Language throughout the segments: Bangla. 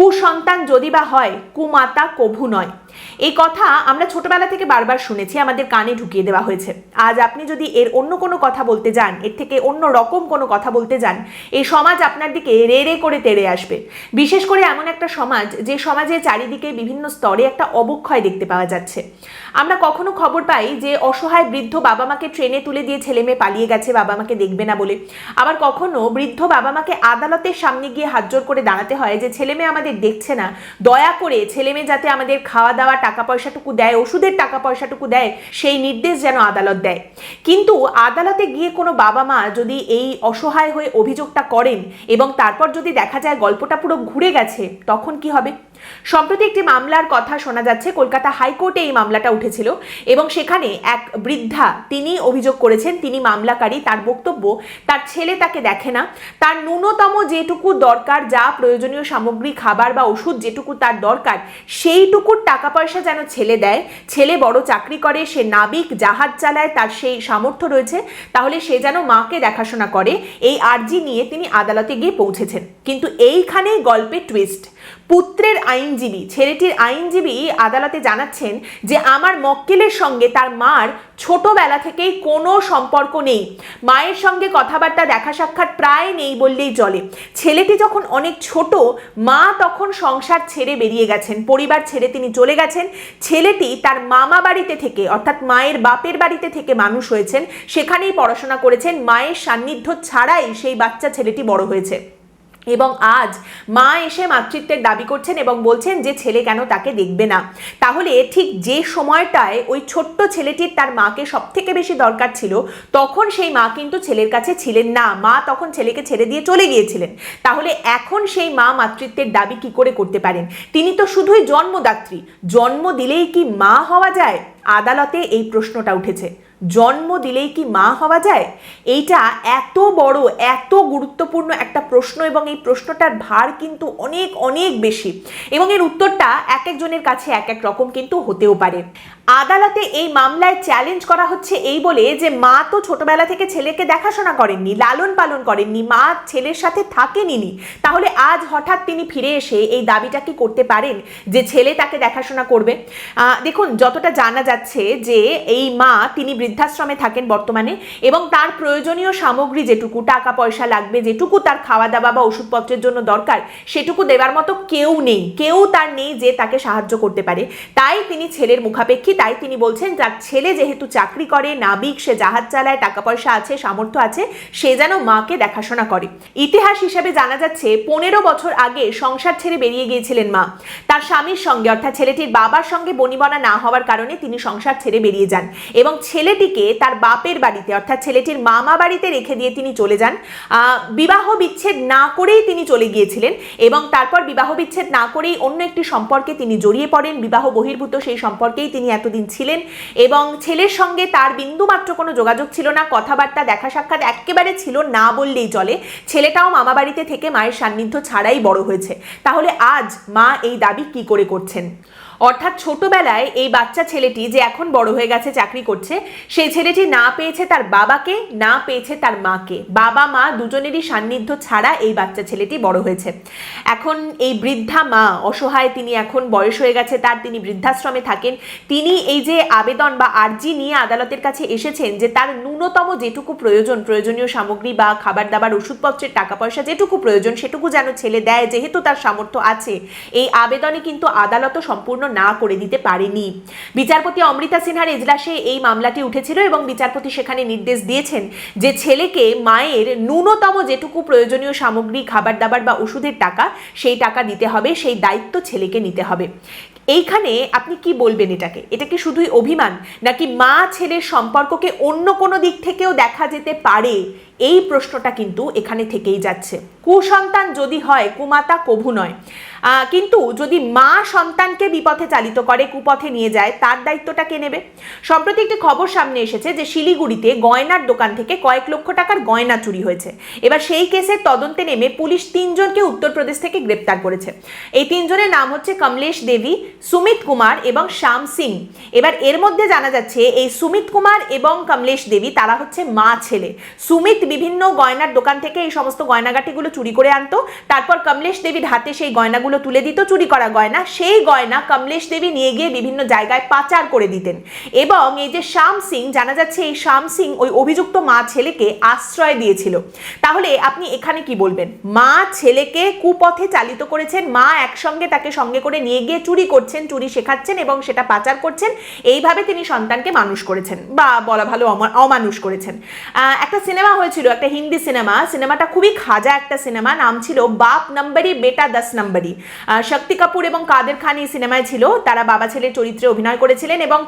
কুসন্তান যদি বা হয়, কুমাতা কভু নয়। এই কথা আমরা ছোটবেলা থেকে বারবার শুনেছি, আমাদের কানে ঢুকিয়ে দেওয়া হয়েছে। আজ আপনি যদি এর অন্য কোনো কথা বলতে যান, এর থেকে অন্য রকম কোনো কথা বলতে যান, এই সমাজ আপনার দিকে রে রে করে তেড়ে আসবে। বিশেষ করে এমন একটা সমাজ, যে সমাজে চারিদিকে বিভিন্ন স্তরে একটা অবক্ষয় দেখতে পাওয়া যাচ্ছে। আমরা কখনো খবর পাই যে অসহায় বৃদ্ধ বাবা মাকে ট্রেনে তুলে দিয়ে ছেলে মেয়ে পালিয়ে গেছে, বাবা মাকে দেখবে না বলে। আবার কখনো বৃদ্ধ বাবা মাকে আদালতের সামনে গিয়ে হাত জোর করে দাঁড়াতে হয় যে, ছেলে মেয়ে আমাদের দেখছে না। দয়া করে ছেলে মেয়ে যাতে আমাদের খাওয়া দাওয়া, টাকা পয়সাটুকু দেয়, ওষুধের টাকা পয়সাটুকু দেয়, সেই নির্দেশ যেন আদালত দেয়। কিন্তু আদালতে গিয়ে কোনো বাবা মা যদি এই অসহায় হয়ে অভিযোগটা করেন এবং তারপর যদি দেখা যায় গল্পটা পুরো ঘুরে গেছে, তখন কি হবে? সম্প্রতি একটি মামলার কথা শোনা যাচ্ছে, কলকাতা হাইকোর্টে এই মামলাটা উঠেছিল এবং সেখানে এক বৃদ্ধা তিনি অভিযোগ করেছেন, তিনি মামলাকারী, তার বক্তব্য, তার ছেলে তাকে দেখে না। তার ন্যূনতম যেটুকু দরকার, যা প্রয়োজনীয় সামগ্রী, খাবার বা ওষুধ যেটুকু তার দরকার, সেইটুকুর টাকা পয়সা যেন ছেলে দেয়। ছেলে বড় চাকরি করে, সে নাবিক, জাহাজ চালায়, তার সেই সামর্থ্য রয়েছে, তাহলে সে যেন মাকে দেখাশোনা করে। এই আর্জি নিয়ে তিনি আদালতে গিয়ে পৌঁছেছেন। কিন্তু এইখানেই গল্পের টুইস্ট পুত্রের আইনজীবী, ছেলেটির আইনজীবী আদালতে জানাচ্ছেন যে আমার মক্কেলের সঙ্গে তার মার ছোটবেলা থেকেই কোনো সম্পর্ক নেই। মায়ের সঙ্গে কথাবার্তা, দেখা সাক্ষাৎ প্রায় নেই বললেই চলে। ছেলেটি যখন অনেক ছোট, মা তখন সংসার ছেড়ে বেরিয়ে গেছেন, পরিবার ছেড়ে তিনি চলে গেছেন। ছেলেটি তার মামা বাড়িতে থেকে, অর্থাৎ মায়ের বাপের বাড়িতে থেকে মানুষ হয়েছেন। সেখানেই পড়াশোনা করেছেন। মায়ের সান্নিধ্য ছাড়াই সেই বাচ্চা ছেলেটি বড় হয়েছে। এবং আজ মা এসে মাতৃত্বের দাবি করছেন এবং বলছেন যে ছেলে কেন তাকে দেখবে না। তাহলে ঠিক যে সময়টায় ওই ছোট্ট ছেলেটির তার মাকে সব থেকে বেশি দরকার ছিল, তখন সেই মা কিন্তু ছেলের কাছে ছিলেন না। মা তখন ছেলেকে ছেড়ে দিয়ে চলে গিয়েছিলেন। তাহলে এখন সেই মা মাতৃত্বের দাবি কি করে করতে পারেন? তিনি তো শুধুই জন্মদাত্রী। জন্ম দিলেই কি মা হওয়া যায়? আদালতে এই প্রশ্নটা উঠেছে। জন্ম দিলেই কি মা হওয়া যায়? এইটা এত বড়, এত গুরুত্বপূর্ণ একটা প্রশ্ন এবং এই প্রশ্নটার ভার কিন্তু অনেক অনেক বেশি। এবং এর উত্তরটা এক একজনের কাছে এক এক রকম কিন্তু হতেও পারে। আদালতে এই মামলায় চ্যালেঞ্জ করা হচ্ছে এই বলে যে মা তো ছোটবেলা থেকে ছেলেকে দেখাশোনা করেননি, লালন পালন করেননি, মা ছেলের সাথে থাকেনি তাহলে আজ হঠাৎ তিনি ফিরে এসে এই দাবিটা কি করতে পারেন যে ছেলে তাকে দেখাশোনা করবে? দেখুন, যতটা জানা যাচ্ছে যে এই মা তিনি বৃদ্ধাশ্রমে থাকেন বর্তমানে এবং তার প্রয়োজনীয় সামগ্রী যেটুকু টাকা পয়সা লাগবে, যেটুকু তার খাওয়া দাওয়া বা ওষুধপত্রের জন্য দরকার, সেটুকু দেওয়ার মতো কেউ নেই, কেউ তার নেই যে তাকে সাহায্য করতে পারে। তাই তিনি ছেলের মুখাপেক্ষী তাই তিনি বলছেন, যার ছেলে যেহেতু চাকরি করে, নাবিক, সে জাহাজ চালায় টাকা পয়সা আছে, সামর্থ্য আছে, সে যেন মাকে দেখাশোনা করে। ইতিহাস হিসেবে জানা যাচ্ছে, পনেরো বছর আগে সংসার ছেড়ে বেরিয়ে গিয়েছিলেন মা। তার স্বামীর সঙ্গে, অর্থাৎ ছেলেটির বাবার সঙ্গে বনিবনা না হওয়ার কারণে তিনি সংসার ছেড়ে বেরিয়ে যান এবং ছেলেটিকে তার বাপের বাড়িতে, অর্থাৎ ছেলেটির মামা বাড়িতে রেখে দিয়ে তিনি চলে যান। বিবাহ বিচ্ছেদ না করেই তিনি চলে গিয়েছিলেন এবং তারপর বিবাহ বিচ্ছেদ না করেই অন্য একটি সম্পর্কে তিনি জড়িয়ে পড়েন। বিবাহ বহির্ভূত সেই সম্পর্কেই তিনি এতদিন ছিলেন এবং ছেলের সঙ্গে তার বিন্দুমাত্র কোনো যোগাযোগ ছিল না, কথাবার্তা, দেখা সাক্ষাৎ একেবারে ছিল না বললেই চলে। ছেলেটাও মামা বাড়িতে থেকে মায়ের সান্নিধ্য ছাড়াই বড় হয়েছে। তাহলে আজ মা এই দাবি কি করে করছেন? অর্থাৎ ছোটবেলায় এই বাচ্চা ছেলেটি যে এখন বড় হয়ে গেছে, চাকরি করছে, সেই ছেলেটি না পেয়েছে তার বাবাকে, না পেয়েছে তার মাকে। বাবা, মা দুজনেরই সান্নিধ্য ছাড়া এই বাচ্চা ছেলেটি বড় হয়েছে। এখন এই বৃদ্ধা মা, অসহায়, তিনি এখন বয়স হয়ে গেছে, তার তিনি বৃদ্ধাশ্রমে থাকেন। তিনি এই যে আবেদন বা আর্জি নিয়ে আদালতের কাছে এসেছেন যে তার ন্যূনতম যেটুকু প্রয়োজন, প্রয়োজনীয় সামগ্রী বা খাবার দাবার ওষুধপত্রের টাকা পয়সা যেটুকু প্রয়োজন, সেটুকু যেন ছেলে দেয়, যেহেতু তার সামর্থ্য আছে। এই আবেদনে কিন্তু আদালতও সম্পূর্ণ না করে দিতে পারেনি। বিচারপতি অমৃতা সিনহার এজলাসে এই মামলাটি উঠেছিল এবং বিচারপতি সেখানে নির্দেশ দিয়েছেন যে ছেলেকে মায়ের ন্যূনতম যেটুকু প্রয়োজনীয় সামগ্রী খাবার দাবার বা ওষুধের টাকা, সেই টাকা দিতে হবে, সেই দায়িত্ব ছেলেকে নিতে হবে। এইখানে আপনি কি বলবেন এটাকে? এটা কি শুধুই অভিমান? নাকি মা ছেলের সম্পর্ককে অন্য কোনো দিক থেকেও দেখা যেতে পারে? এই প্রশ্নটা কিন্তু এখানে থেকেই যাচ্ছে। কুসন্তান যদি হয়, কুমাতা কভু নয়। কিন্তু যদি মা সন্তানকে বিপথে চালিত করে, কুপথে নিয়ে যায়, তার দায়িত্বটা কে নেবে? সম্প্রতি একটি খবর সামনে এসেছে যে শিলিগুড়িতে গয়নার দোকান থেকে কয়েক লক্ষ টাকার গয়না চুরি হয়েছে। এবার সেই কেসের তদন্তে নেমে পুলিশ তিনজনকে উত্তরপ্রদেশ থেকে গ্রেপ্তার করেছে। এই তিনজনের নাম হচ্ছে কমলেশ দেবী, সুমিত কুমার এবং শ্যাম সিং। এবার এর মধ্যে জানা যাচ্ছে, এই সুমিত কুমার এবং কমলেশ দেবী, তারা হচ্ছে মা ছেলে। সুমিত বিভিন্ন গয়নার দোকান থেকে এই সমস্ত গয়নাগাটিগুলো চুরি করে আনতো। তারপর কমলেশ দেবীর হাতে সেই গয়নাগুলো তুলে দিত, চুরি করা গয়না। সেই গয়না কমলেশ দেবী নিয়ে গিয়ে বিভিন্ন জায়গায় পাচার করে দিতেন। এবং এই যে শ্যাম সিং, জানা যাচ্ছে এই শ্যাম সিং ওই অভিযুক্ত মা ছেলেকে আশ্রয় দিয়েছিল। তাহলে আপনি এখানে কি বলবেন? মা ছেলেকে কুপথে চালিত করেছেন, মা একসঙ্গে তাকে সঙ্গে করে নিয়ে গিয়ে চুরি করছেন, চুরি শেখাচ্ছেন এবং সেটা পাচার করছেন। এইভাবে তিনি সন্তানকে মানুষ করেছেন বা বলা ভালো অমা- অমানুষ করেছেন। একটা সিনেমা হয়েছিল একটা হিন্দি সিনেমা। সিনেমাটা খুবই খাজা একটা সিনেমা। নাম ছিল বাপ নম্বরই বেটা দশ নম্বরই আহ, শক্তি কাপুর এবং কাদের খান এই সিনেমায় ছিল। তারা বাবা ছেলের চরিত্রে অভিনয় করেছিলেন এবং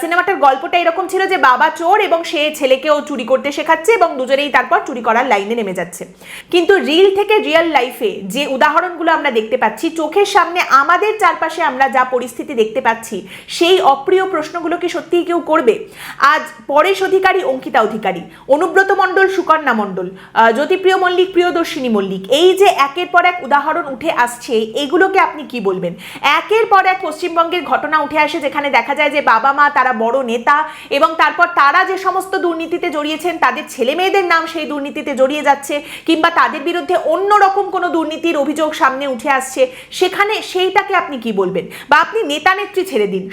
সিনেমাটার গল্পটা এরকম ছিল যে বাবা চোর এবং সে ছেলেকেও চুরি করতে শেখাচ্ছে এবং দুজনেই তারপর চুরি করার লাইনে নেমে যাচ্ছে। কিন্তু রিল থেকে রিয়েল লাইফে যে উদাহরণগুলো আমরা দেখতে পাচ্ছি চোখের সামনে আমাদের চারপাশে আমরা যা পরিস্থিতি দেখতে পাচ্ছি সেই অপ্রিয় প্রশ্নগুলো কি সত্যিই কেউ করবে? আজ পরেশ অধিকারী অঙ্কিতা অধিকারী অনুব্রত মণ্ডল সুকন্যা মণ্ডল জ্যোতিপ্রিয় মল্লিক, প্রিয়দর্শিনী মল্লিক, এই যে একের পর এক উদাহরণ উঠে আসছে, এগুলোকে আপনি কি বলবেন? একের পর এক পশ্চিমবঙ্গের ঘটনা উঠে আসে যেখানে দেখা যায় যে বাবা মা, তারা বড় নেতা এবং তারপর তারা যে সমস্ত দুর্নীতিতে জড়িয়েছেন, তাদের ছেলে মেয়েদের নাম সেই দুর্নীতিতে জড়িয়ে যাচ্ছে কিংবা তাদের বিরুদ্ধে অন্য রকম কোনো দুর্নীতির অভিযোগ সামনে উঠে আসছে, সেখানে সেইটাকে আপনি কি বলবেন? বা আপনি নেতা নেত্রী ছেড়ে দিন।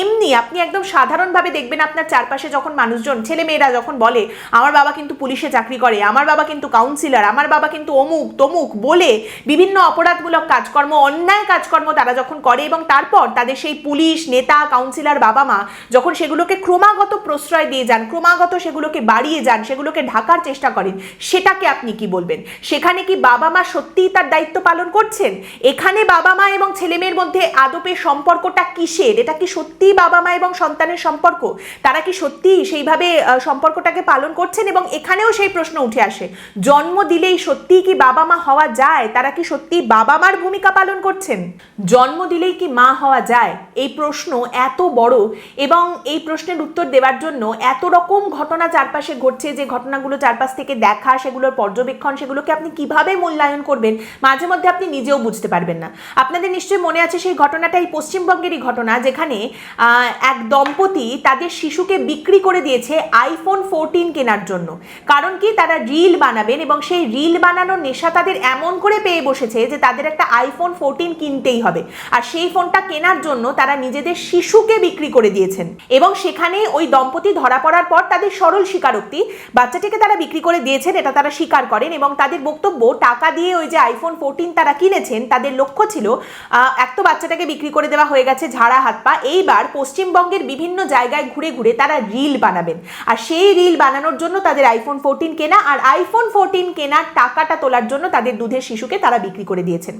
এমনি আপনি একদম সাধারণভাবে দেখবেন আপনার চারপাশে যখন মানুষজন, ছেলে মেয়েরা যখন বলে, আমার বাবা কিন্তু পুলিশে চাকরি করে, আমার বাবা কিন্তু কাউন্সিলর আমার বাবা কিন্তু অমুক, তমুক বলে বিভিন্ন অপরাধমূলক কাজকর্ম, অন্যায় কাজকর্ম তারা যখন করে এবং তারপর তাদের সেই পুলিশ, নেতা কাউন্সিলর বাবা মা যখন সেগুলোকে ক্রমাগত প্রশ্রয় দিয়ে যান, ক্রমাগত সেগুলোকে বাড়িয়ে যান, সেগুলোকে ঢাকার চেষ্টা করেন, সেটাকে আপনি কি বলবেন? সেখানে কি বাবা মা সত্যিই তার দায়িত্ব পালন করছেন? এখানে বাবা মা এবং ছেলেমেয়ের মধ্যে আদপের সম্পর্কটা কিসের? এটা কি সত্যিই বাবা মা এবং সন্তানের সম্পর্ক? তারা কি সত্যিই সেইভাবে সম্পর্কটাকে পালন করছেন এবং এখানেও সেই প্রশ্ন উঠে আসে। জন্ম দিলেই সত্যি কি বাবা মা হওয়া যায়? তারা কি সত্যি বাবা মার ভূমিকা পালন করছেন? জন্ম দিলেই কি মা হওয়া যায়? এই প্রশ্ন এত বড় এবং এই প্রশ্নের উত্তর দেওয়ার জন্য এত রকম ঘটনা চারপাশে ঘটছে যে ঘটনাগুলো চারপাশ থেকে দেখা, সেগুলোর পর্যবেক্ষণ, সেগুলোকে আপনি কীভাবে মূল্যায়ন করবেন, মাঝে মধ্যে আপনি নিজেও বুঝতে পারবেন না। আপনাদের নিশ্চয়ই মনে আছে সেই ঘটনাটা, এই পশ্চিমবঙ্গেরই ঘটনা যেখানে এক দম্পতি তাদের শিশুকে বিক্রি করে দিয়েছে আইফোন ফোরটিন কেনার জন্য। কারণ কি? তারা রিল বানাবেন এবং সেই রিল বানানোর নেশা তাদের এমন করে পেয়ে বসেছে যে তাদের একটা আইফোন ফোরটিন কিনতেই হবে। আর সেই ফোনটা কেনার জন্য তারা নিজেদের শিশুকে বিক্রি করে দিয়েছেন। এবং সেখানে ওই দম্পতি ধরা পড়ার পর তাদের সরল স্বীকারোক্তি, বাচ্চাটিকে তারা বিক্রি করে দিয়েছেন, এটা তারা স্বীকার করেন এবং তাদের বক্তব্য, টাকা দিয়ে ওই যে আইফোন ফোরটিন তারা কিনেছেন, তাদের লক্ষ্য ছিল এক তো বাচ্চাটাকে বিক্রি করে দেওয়া হয়ে গেছে ঝাড়া হাত পা, এইবার পশ্চিমবঙ্গের বিভিন্ন জায়গায় ঘুরে ঘুরে তারা রিল বানাবেন। আর সেই রিল বানানোর জন্য তাদের আইফোন ফোরটিন কেনা, আর আইফোন ফোরটিন কেনার টাকাটা তোলার জন্য তাদের দুধের শিশুকে তারা বিক্রি করে দিয়েছেন।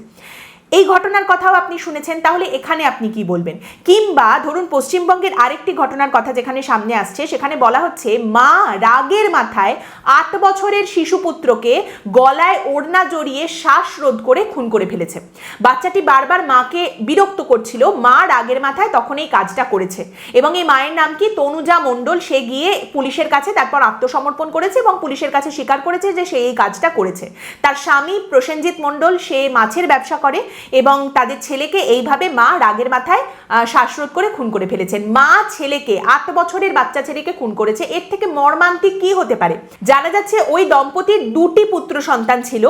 এই ঘটনার কথাও আপনি শুনেছেন, তাহলে এখানে আপনি কি বলবেন? কিংবা ধরুন পশ্চিমবঙ্গের আরেকটি ঘটনার কথা যেখানে সামনে আসছে, সেখানে বলা হচ্ছে মা রাগের মাথায় আট বছরের শিশুপুত্রকে গলায় ওড়না জড়িয়ে শ্বাসরোধ করে খুন করে ফেলেছে। বাচ্চাটি বারবার মাকে বিরক্ত করছিল, মা রাগের মাথায় তখন এই কাজটা করেছে। এবং এই মায়ের নাম কি? তনুজা মণ্ডল, সে গিয়ে পুলিশের কাছে তারপর আত্মসমর্পণ করেছে এবং পুলিশের কাছে স্বীকার করেছে যে সে এই কাজটা করেছে। তার স্বামী প্রসেনজিৎ মণ্ডল, সে মাছের ব্যবসা করে এবং তাদের ছেলেকে এইভাবে মা রাগের মাথায় শ্বাসরোধ করে খুন করে ফেলেছেন। মা ছেলেকে, আট বছরের বাচ্চা ছেলেকে খুন করেছে। এর থেকে মর্মান্তিক কি হতে পারে? জানা যাচ্ছে ওই দম্পতির দুটি পুত্র সন্তান ছিল।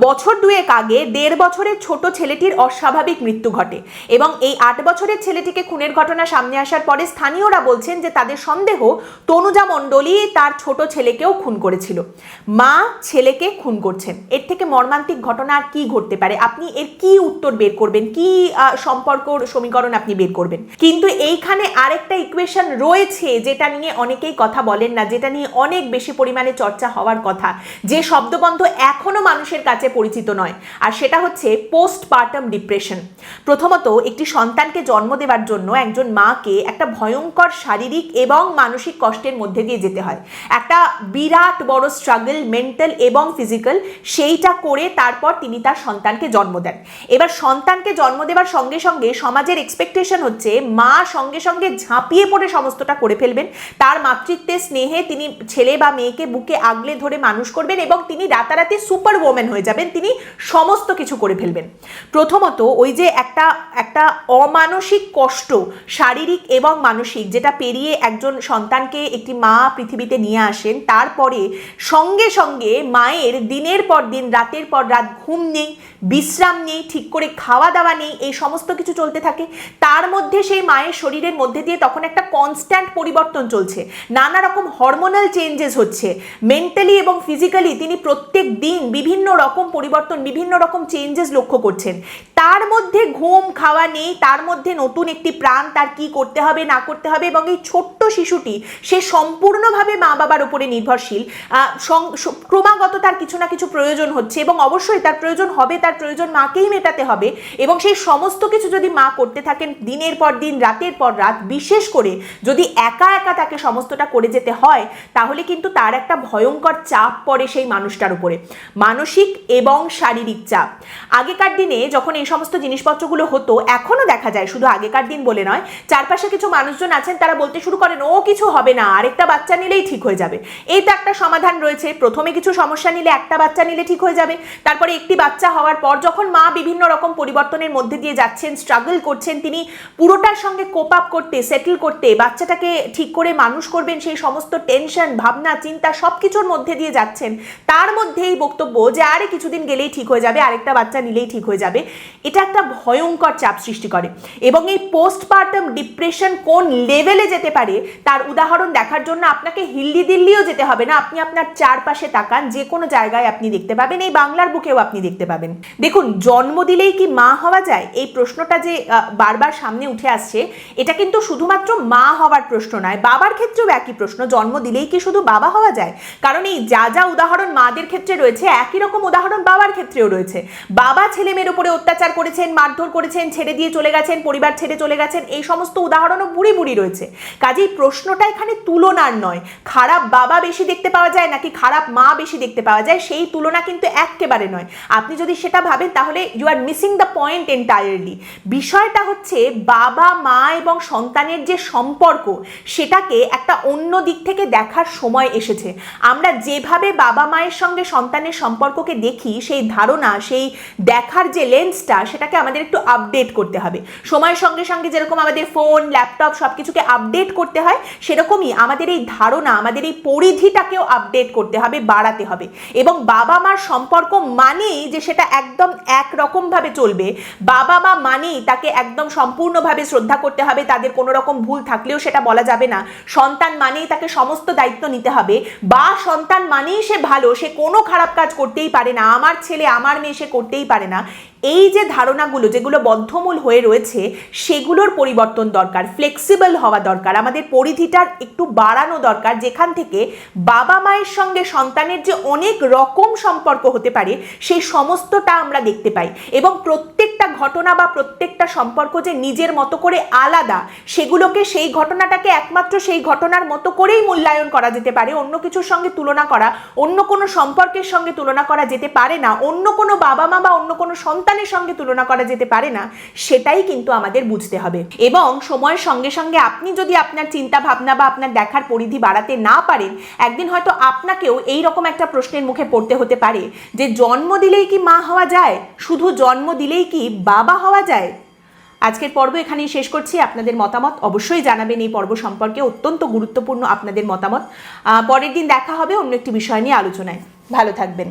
বছর দুয়েক আগে দেড় বছরের ছোট ছেলেটির অস্বাভাবিক মৃত্যু ঘটে এবং এই আট বছরের ছেলেটিকে খুনের ঘটনা সামনে আসার পরে স্থানীয়রা বলছেন যে তাদের সন্দেহ তনুজা মণ্ডলী তার ছোট ছেলেকেও খুন করেছিল। মা ছেলেকে খুন করছেন। এর থেকে মর্মান্তিক ঘটনা আর কি ঘটতে পারে? আপনি এর কি উত্তর বের করবেন, কি সম্পর্ক সমীকরণ আপনি বের করবেন। কিন্তু এইখানে আরেকটা ইকুয়েশন রয়েছে যেটা নিয়ে অনেকেই কথা বলেন না, যেটা নিয়ে অনেক বেশি পরিমাণে চর্চা হওয়ার কথা। যে শব্দবন্ধ এখনও মানুষের কাছে পরিচিত নয়, আর সেটা হচ্ছে পোস্ট পার্টাম ডিপ্রেশন প্রথমত, একটি সন্তানকে জন্ম দেওয়ার জন্য একজন মাকে একটা ভয়ঙ্কর শারীরিক এবং মানসিক কষ্টের মধ্যে দিয়ে যেতে হয়। একটা বিরাট বড় স্ট্রাগল মেন্টাল এবং ফিজিক্যাল সেইটা করে তারপর তিনি তার সন্তানকে জন্ম দেন। এবার সন্তানকে জন্ম দেওয়ার সঙ্গে সঙ্গে সমাজের এক্সপেকটেশন হচ্ছে, মা সঙ্গে সঙ্গে ঝাঁপিয়ে পড়ে সমস্তটা করে ফেলবেন। তার মাতৃত্বের স্নেহে তিনি ছেলে বা মেয়েকে বুকে আগলে ধরে মানুষ করবেন এবং তিনি রাতারাতি সুপার ওমেন হয়ে যাবেন। তিনি সমস্ত কিছু করে ফেলবেন। প্রথমত ওই যে একটা একটা অমানসিক কষ্ট, শারীরিক এবং মানসিক, যেটা পেরিয়ে একজন সন্তানকে একটি মা পৃথিবীতে নিয়ে আসেন, তারপরে সঙ্গে সঙ্গে মায়ের দিনের পর দিন, রাতের পর রাত, ঘুম নেই, বিশ্রাম নেই, ঠিক করে খাওয়া দাওয়া নেই, এই সমস্ত কিছু চলতে থাকে। তার মধ্যে সেই মায়ের শরীরের মধ্যে দিয়ে তখন একটা কনস্ট্যান্ট পরিবর্তন চলছে। নানা রকম হরমোনাল চেঞ্জেস হচ্ছে। মেন্টালি এবং ফিজিক্যালি তিনি প্রত্যেক দিন বিভিন্ন রকম পরিবর্তন, বিভিন্ন রকম চেঞ্জেস লক্ষ্য করছেন। তার মধ্যে ঘুম, খাওয়া নেই, তার মধ্যে নতুন একটি প্রাণ, তার কি করতে হবে, না করতে হবে এবং এই ছোট্ট শিশুটি, সে সম্পূর্ণভাবে মা বাবার উপরে নির্ভরশীল। ক্রমাগত তার কিছু না কিছু প্রয়োজন হচ্ছে এবং অবশ্যই তার প্রয়োজন হবে, তার প্রয়োজন মাকেই মেটাতে হবে এবং সেই সমস্ত কিছু যদি মা করতে থাকেন দিনের পর দিন, রাতের পর রাত, বিশেষ করে যদি একা একা তাকে সমস্তটা করে যেতে হয়, তাহলে কিন্তু তার একটা ভয়ঙ্কর চাপ পড়ে সেই মানুষটার উপরে। মানসিক এবং শারীরিক চাপ। আগেকার দিনে যখন এই সমস্ত জিনিসপত্রগুলো হতো, এখনও দেখা যায় শুধু আগেকার দিন বলে নয়, চারপাশে কিছু মানুষজন আছেন, তারা বলতে শুরু করেন, ও কিছু হবে না, আরেকটা বাচ্চা নিলেই ঠিক হয়ে যাবে। এই তো একটা সমাধান রয়েছে, প্রথমে কিছু সমস্যা নিলে একটা বাচ্চা নিলে ঠিক হয়ে যাবে। তারপরে একটি বাচ্চা হওয়ার পর যখন মা বিভিন্ন রকম পরিবর্তনের মধ্যে দিয়ে যাচ্ছেন স্ট্রাগল করছেন তিনি। পুরোটার সঙ্গে কোপ আপ করতে সেটেল করতে, বাচ্চাটাকে ঠিক করে মানুষ করবেন, সেই সমস্ত টেনশন ভাবনা, চিন্তা সব কিছুর মধ্যে দিয়ে যাচ্ছেন। তার মধ্যে এই বক্তব্য যে, আরে, কিছুদিন গেলেই ঠিক হয়ে যাবে, আরেকটা বাচ্চা নিলেই ঠিক হয়ে যাবে। এটা একটা ভয়ঙ্কর চাপ সৃষ্টি করে। এবং এই পোস্টপার্টাম ডিপ্রেশন কোন লেভেলে যেতে পারে, তার উদাহরণ দেখার জন্য আপনাকে হিল্লি দিল্লিও যেতে হবে না। আপনি আপনার চারপাশে তাকান যে কোনো জায়গায় আপনি দেখতে পাবেন, এই বাংলার বুকেও আপনি দেখতে পাবেন। দেখুন জন্ম দিলেই কি মা হওয়া যায়? এই প্রশ্নটা যে বারবার সামনে উঠে আসছে, এটা কিন্তু শুধুমাত্র মা হওয়ার প্রশ্ন নয়, বাবার ক্ষেত্রেও একই প্রশ্ন, জন্ম দিলেই কি শুধু বাবা হওয়া যায়? কারণ এই যা যা উদাহরণ মাদের ক্ষেত্রে রয়েছে, একই রকম উদাহরণ বাবার ক্ষেত্রেও রয়েছে। বাবা ছেলে মেয়ের উপরে অত্যাচার করেছেন, মারধর করেছেন, ছেড়ে দিয়ে চলে গেছেন, পরিবার ছেড়ে চলে গেছেন, এই সমস্ত উদাহরণও বুড়ি বুড়ি রয়েছে। কাজেই প্রশ্নটা এখানে তুলনার নয়, খারাপ বাবা বেশি দেখতে পাওয়া যায় নাকি খারাপ মা বেশি দেখতে পাওয়া যায়, সেই তুলনা কিন্তু একেবারে নয়। আপনি যদি সেটা ভাবেন, তাহলে you are missing the point entirely বিষয়টা হচ্ছে বাবা, মা এবং সন্তানের যে সম্পর্ক, সেটাকে একটা অন্য দিক থেকে দেখার সময় এসেছে। আমরা যেভাবে বাবা মায়ের সঙ্গে সন্তানের সম্পর্ককে দেখি, সেই ধারণা, সেই দেখার যে লেন্সটা সেটাকে আমাদের একটু আপডেট করতে হবে। সময়ের সঙ্গে সঙ্গে যেরকম আমাদের ফোন ল্যাপটপ সব কিছুকে আপডেট করতে হয়, সেরকমই আমাদের এই ধারণা, আমাদের এই পরিধিটাকেও আপডেট করতে হবে, বাড়াতে হবে। এবং বাবা মার সম্পর্ক মানেই যে সেটা একদম একরকমভাবে চলবে, বাবা মা মানেই তাকে একদম সম্পূর্ণভাবে শ্রদ্ধা করতে হবে, তাদের কোনো রকম ভুল থাকলেও সেটা বলা যাবে না। সন্তান মানেই তাকে সমস্ত দায়িত্ব নিতে হবে, বা সন্তান মানেই সে ভালো, সে কোনো খারাপ কাজ করতেই পারে না, আমার ছেলে, আমার মেয়ে সে করতেই পারে না। এই যে ধারণাগুলো, যেগুলো বদ্ধমূল হয়ে রয়েছে, সেগুলোর পরিবর্তন দরকার ফ্লেক্সিবল হওয়া দরকার, আমাদের পরিধিটার একটু বাড়ানো দরকার, যেখান থেকে বাবা মায়ের সঙ্গে সন্তানের যে অনেক রকম সম্পর্ক হতে পারে সেই সমস্তটা আমরা দেখতে পাই। এবং প্রত্যেকটা ঘটনা বা প্রত্যেকটা সম্পর্ক যে নিজের মতো করে আলাদা, সেগুলোকে সেই ঘটনাটাকে একমাত্র সেই ঘটনার মতো করেই মূল্যায়ন করা যেতে পারে। অন্য কিছুর সঙ্গে তুলনা করা, অন্য কোনো সম্পর্কের সঙ্গে তুলনা করা যেতে পারে না, অন্য কোনো বাবা মা বা অন্য কোনো সন্তানের সঙ্গে তুলনা করা যেতে পারে না, সেটাই কিন্তু আমাদের বুঝতে হবে। এবং সময়ের সঙ্গে সঙ্গে আপনি যদি আপনার চিন্তা ভাবনা বা আপনার দেখার পরিধি বাড়াতে না পারেন, একদিন হয়তো আপনাকেও এই রকম একটা প্রশ্নের মুখে পড়তে হতে পারে যে, জন্ম দিলেই কি মা হওয়া যায়? শুধু জন্ম দিলেই কি বাবা হওয়া যায়? আজকের পর্ব এখানেই শেষ করছি। আপনাদের মতামত অবশ্যই জানাবেন। এই পর্ব সম্পর্কে অত্যন্ত গুরুত্বপূর্ণ আপনাদের মতামত। পরের দিন দেখা হবে অন্য একটি বিষয় নিয়ে আলোচনায়। ভালো থাকবেন।